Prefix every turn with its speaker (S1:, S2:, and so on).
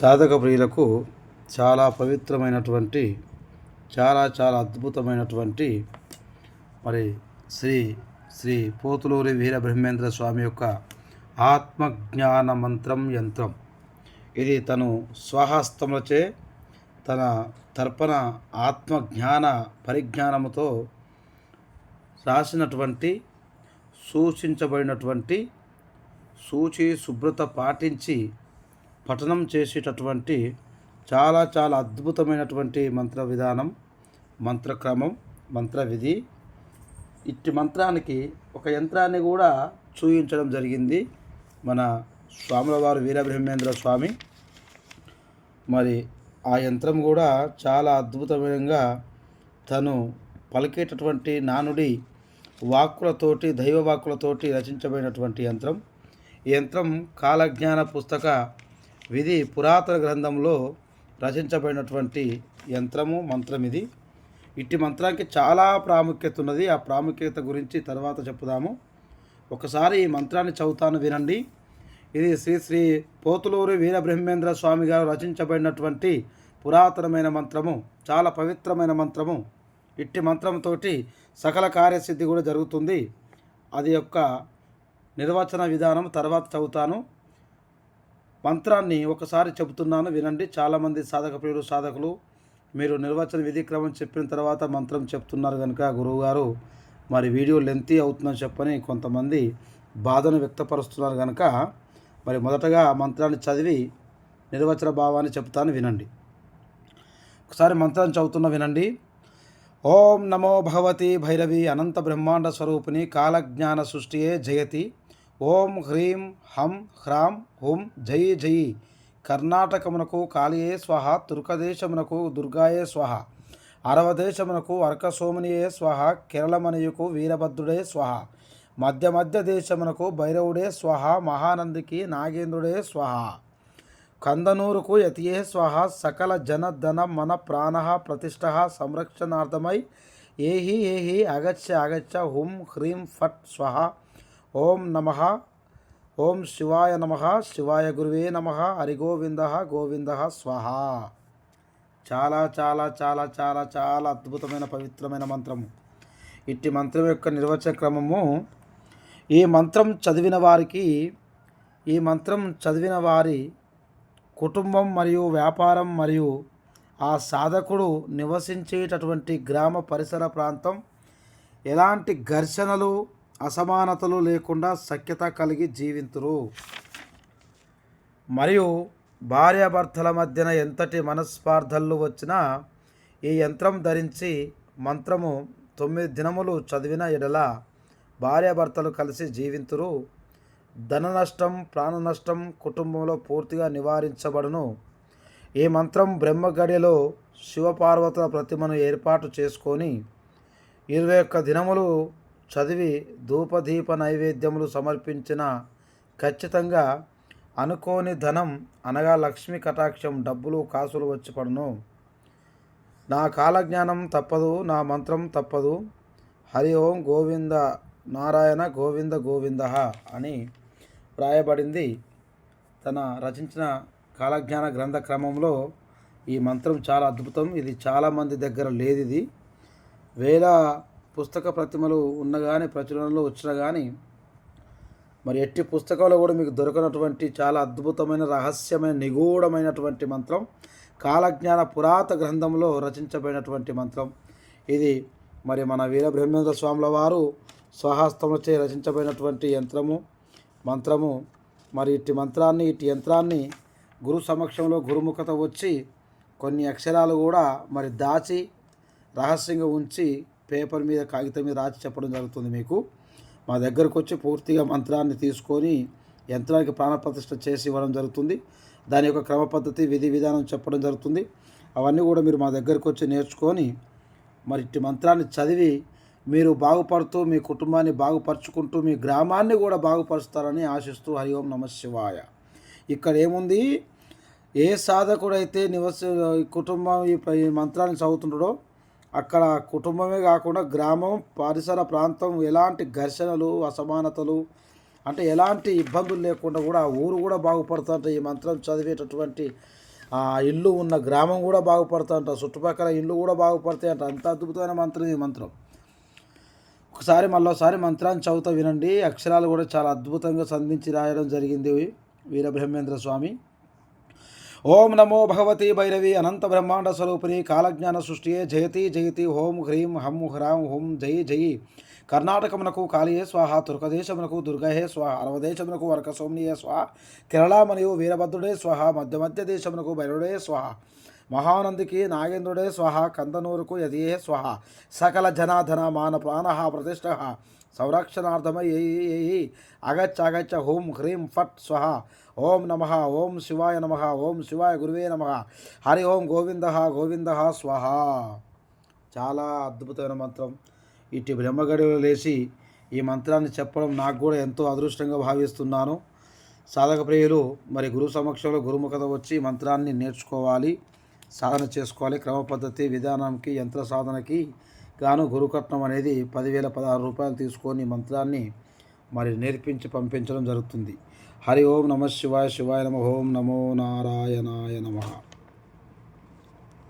S1: సాధక ప్రియులకు చాలా పవిత్రమైనటువంటి చాలా చాలా అద్భుతమైనటువంటి మరి శ్రీ శ్రీ పోతులూరి వీరబ్రహ్మేంద్ర స్వామి యొక్క ఆత్మజ్ఞాన మంత్రం యంత్రం. ఇది తను స్వహస్తములచే తన తర్పణ ఆత్మజ్ఞాన పరిజ్ఞానముతో రాసినటువంటి సూచించబడినటువంటి సూచి శుభ్రత పాటించి పఠనం చేసేటటువంటి చాలా చాలా అద్భుతమైనటువంటి మంత్ర విధానం మంత్రక్రమం మంత్ర విధి ఇట్టి మంత్రానికి ఒక యంత్రాన్ని కూడా చూపించడం జరిగింది మన స్వాముల వారు వీరబ్రహ్మేంద్ర స్వామి. మరి ఆ యంత్రం కూడా చాలా అద్భుతమైనగా తను పలికేటటువంటి నానుడి వాక్కులతోటి దైవ వాక్కులతోటి రచించబడినటువంటి యంత్రం. ఈ యంత్రం కాలజ్ఞాన పుస్తక విధి పురాతన గ్రంథంలో రచించబడినటువంటి యంత్రము మంత్రం ఇది. ఇట్టి మంత్రానికి చాలా ప్రాముఖ్యత ఉన్నది. ఆ ప్రాముఖ్యత గురించి తర్వాత చెప్పుదాము. ఒకసారి ఈ మంత్రాన్ని చదువుతాను వినండి. ఇది శ్రీ శ్రీ పోతులూరి వీరబ్రహ్మేంద్ర స్వామి గారు రచించబడినటువంటి పురాతనమైన మంత్రము చాలా పవిత్రమైన మంత్రము. ఇట్టి మంత్రంతో సకల కార్యసిద్ధి కూడా జరుగుతుంది. అది యొక్క నిర్వచన విధానం తర్వాత చదువుతాను. మంత్రాన్ని ఒకసారి చెబుతున్నాను వినండి. చాలామంది సాధక ప్రియులు సాధకులు మీరు నిర్వచన విధి క్రమం చెప్పిన తర్వాత మంత్రం చెప్తున్నారు కనుక గురువుగారు మరి వీడియో లెంతీ అవుతుందని చెప్పని కొంతమంది బాధను వ్యక్తపరుస్తున్నారు కనుక మరి మొదటగా మంత్రాన్ని చదివి నిర్వచన భావాన్ని చెప్తాను వినండి. ఒకసారి మంత్రాన్ని చదువుతున్న వినండి. ఓం నమో భగవతి భైరవి అనంత బ్రహ్మాండ స్వరూపిణి కాలజ్ఞాన సృష్టియే జయతి. ఓం హ్రీం హం హ్రాం హుం జై జై. కర్ణాటకమునకు కాళీయే స్వహ తుర్కదేశమునకు దుర్గాయే స్వహ అరవదేశమునకు అర్కసోమునియే స్వహ కేరళమనియుకు వీరభద్రుడే స్వహ మధ్య మధ్య దేశమునకు భైరవుడే స్వహ మహానందికి నాగేంద్రుడే స్వహ. కందనూరుకు యతియే స్వహ సకల జన ధన మన ప్రాణ ప్రతిష్ట సంరక్షణార్థమై ఏహి ఏహి అగచ్చ అగచ్చ హుం హ్రీం ఫట్ స్వహ. ఓం నమ. ఓం శివాయ నమ. శివాయ గురువే నమ. హరిగోవింద. గోవింద. స్వహ. చాలా చాలా చాలా చాలా చాలా అద్భుతమైన పవిత్రమైన మంత్రము. ఇట్టి మంత్రం యొక్క నిర్వచన క్రమము ఈ మంత్రం చదివిన వారికి ఈ మంత్రం చదివిన వారి కుటుంబం మరియు వ్యాపారం మరియు ఆ సాధకుడు నివసించేటటువంటి గ్రామ పరిసర ప్రాంతం ఎలాంటి ఘర్షణలు అసమానతలు లేకుండా సఖ్యత కలిగి జీవింతురు. మరియు భార్యాభర్తల మధ్యన ఎంతటి మనస్పార్థలు వచ్చినా ఈ యంత్రం ధరించి మంత్రము తొమ్మిది దినములు చదివిన ఎడల భార్యాభర్తలు కలిసి జీవింతురు. ధన నష్టం ప్రాణ నష్టం కుటుంబంలో పూర్తిగా నివారించబడును. ఈ మంత్రం బ్రహ్మగడిలో శివపార్వతుల ప్రతిమను ఏర్పాటు చేసుకొని ఇరవై ఒక్క దినములు చదివి ధూపదీప నైవేద్యములు సమర్పించిన ఖచ్చితంగా అనుకోని ధనం అనగా లక్ష్మి కటాక్షం డబ్బులు కాసులు వచ్చి పడును. నా కాలజ్ఞానం తప్పదు నా మంత్రం తప్పదు. హరి ఓం గోవింద నారాయణ గోవింద గోవింద అని వ్రాయబడింది. తన రచించిన కాలజ్ఞాన గ్రంథ క్రమంలో ఈ మంత్రం చాలా అద్భుతం. ఇది చాలామంది దగ్గర లేదు ఇది వేల పుస్తక ప్రతిమలు ఉన్న కానీ ప్రచురణలో వచ్చిన కానీ మరి ఎట్టి పుస్తకంలో కూడా మీకు దొరకనటువంటి చాలా అద్భుతమైన రహస్యమైన నిగూఢమైనటువంటి మంత్రం కాలజ్ఞాన పురాత గ్రంథంలో రచించబడినటువంటి మంత్రం. ఇది మరి మన వీరబ్రహ్మేంద్ర స్వాముల వారు స్వహస్తముచే రచించబడినటువంటి యంత్రము. మంత్రము మరి ఇట్టి మంత్రాన్ని ఇట్టి యంత్రాన్ని గురు సమక్షంలో గురుముఖత వచ్చి కొన్ని అక్షరాలు కూడా మరి దాచి రహస్యంగా ఉంచి పేపర్ మీద కాగితం మీద రాసి చెప్పడం జరుగుతుంది మీకు. మా దగ్గరకు వచ్చి పూర్తిగా మంత్రాన్ని తీసుకొని యంత్రానికి ప్రాణప్రతిష్ఠ చేసి ఇవ్వడం జరుగుతుంది. దాని యొక్క క్రమ పద్ధతి విధి విధానం చెప్పడం జరుగుతుంది. అవన్నీ కూడా మీరు మా దగ్గరకు వచ్చి నేర్చుకొని మరి ఇట్టి మంత్రాన్ని చదివి మీరు బాగుపడుతూ మీ కుటుంబాన్ని బాగుపరుచుకుంటూ మీ గ్రామాన్ని కూడా బాగుపరుస్తారని ఆశిస్తూ హరి ఓం నమ శివాయ. ఇక్కడ ఏముంది? ఏ సాధకుడైతే నివస ఈ కుటుంబం ఈ ఈ మంత్రాన్ని చదువుతుంటాడో అక్కడ కుటుంబమే కాకుండా గ్రామం పరిసర ప్రాంతం ఎలాంటి ఘర్షణలు అసమానతలు అంటే ఎలాంటి ఇబ్బందులు లేకుండా కూడా ఆ ఊరు కూడా బాగుపడుతుంట ఈ మంత్రం చదివేటటువంటి ఆ ఇల్లు ఉన్న గ్రామం కూడా బాగుపడుతుంట చుట్టుపక్కల ఇల్లు కూడా బాగుపడతాయి అంట అంత అద్భుతమైన మంత్రం ఈ మంత్రం. ఒకసారి మళ్ళీసారి మంత్రాన్ని చదువుతా వినండి. అక్షరాలు కూడా చాలా అద్భుతంగా సంధించి రాయడం జరిగింది వీరబ్రహ్మేంద్ర స్వామి. ఓం నమో భగవతి భైరవి అనంత బ్రహ్మాండ స్వరూపిణి కాలజ్ఞాన సృష్టియే జయతి జయతి హోం హ్రీం హం హ్రాం హుం జై జయి కర్ణాటకమునకు కాళియే స్వాహ తుర్కదేశమునకు దుర్గహే స్వాహ అరవదేశమునకు వరకసోమ్నియే స్వాహ కేరళ మరియు వీరభద్రుడే స్వాహ మధ్య మధ్య దేశమునకు భైరుడే స్వాహ. మహానందికి నాగేంద్రుడే స్వహ కందనూరుకు యదే స్వహ. సకల జనాధన మాన ప్రాణ ప్రతిష్ట. సంరక్షణార్థమై అగచ్చ అగచ్చ హోం హ్రీం ఫట్ స్వహ. ఓం నమ ఓం శివాయ నమ ఓం శివాయ గురువే నమ. హరి ఓం గోవింద గోవింద స్వహ. చాలా అద్భుతమైన మంత్రం. ఇటు బ్రహ్మగడిలో లేచి ఈ మంత్రాన్ని చెప్పడం నాకు కూడా ఎంతో అదృష్టంగా భావిస్తున్నాను. సాధక ప్రియులు మరి గురువు సమక్షంలో గురుముఖత వచ్చి మంత్రాన్ని నేర్చుకోవాలి. సాధన చేసుకోవాలి. క్రమ పద్ధతి విధానానికి యంత్ర సాధనకి గాను గురుకట్నం అనేది పదివేల పదహారు రూపాయలు తీసుకొని మంత్రాన్ని మరి నేర్పించి పంపించడం జరుగుతుంది. హరి ఓం నమ శివాయ శివాయ నమ ఓం నమో నారాయణాయ నమ.